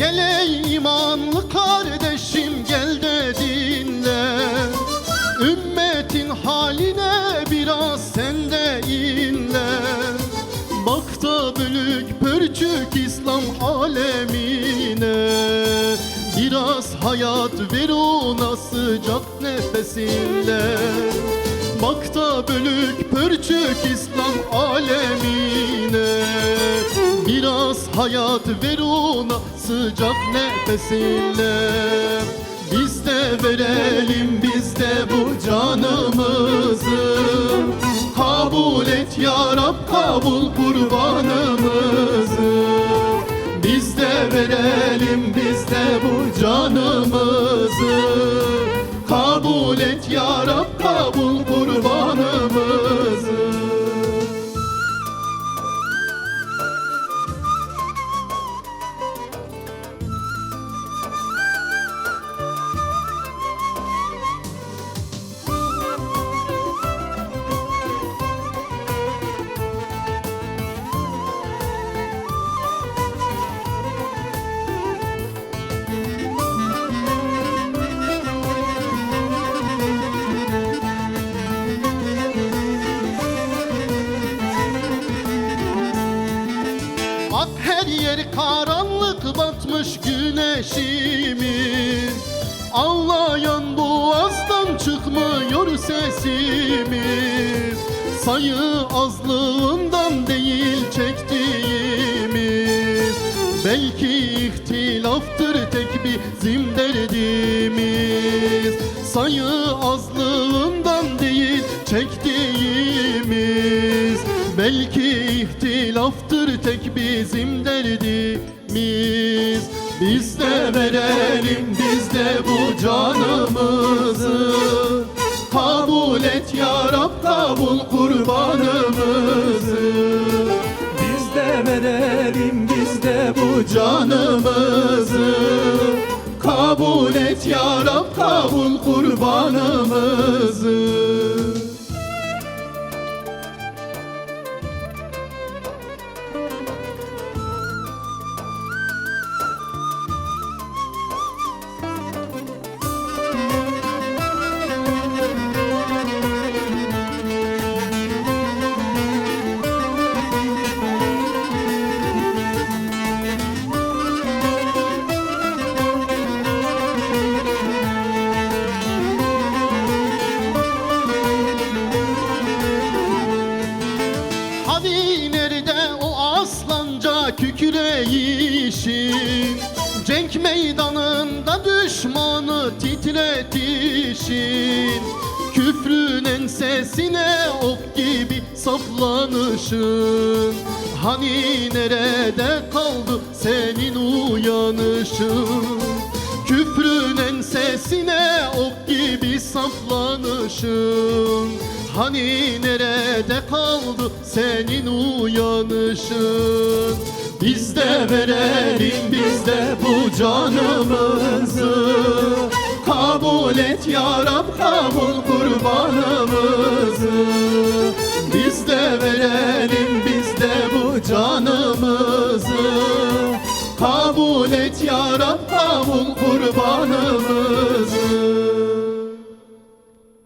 Gel ey imanlı kardeşim gel de dinle. Ümmetin haline biraz sen de inle. Bak da bölük pörçük İslam alemine. Biraz hayat ver ona sıcak nefesinle. Bak da bölük pörçük İslam alemine hayat ver ona sıcak nefesinle Biz de verelim biz de bu canımızı. Kabul et ya Rab kabul kurbanımızı. Biz de verelim biz de bu canımızı. Kabul et ya Rab kabul yer karanlık batmış güneşimiz. Ağlayan boğazdan çıkmıyor sesimiz. Sayı azlığından değil çektiğimiz. Belki ihtilaftır tek bizim derdimiz. Sayı azlığından değil çektiğimiz. Belki ihtilaftır tek bizim derdimiz. Biz de verelim biz de bu canımızı. Kabul et ya Rab kabul kurbanımızı. Biz de verelim biz de bu canımızı. Kabul et ya Rab kabul kurbanımızı titretişin Küfrün ensesine ok gibi saplanışın. Hani nerede kaldı senin uyanışın? Küfrün ensesine ok gibi saplanışın. Hani nerede kaldı senin uyanışın? Biz de verelim biz de bu canımızı Kabul et ya Rab kabul kurbanımızı. Biz de verelim biz de bu canımızı. Kabul et ya Rab kabul kurbanımızı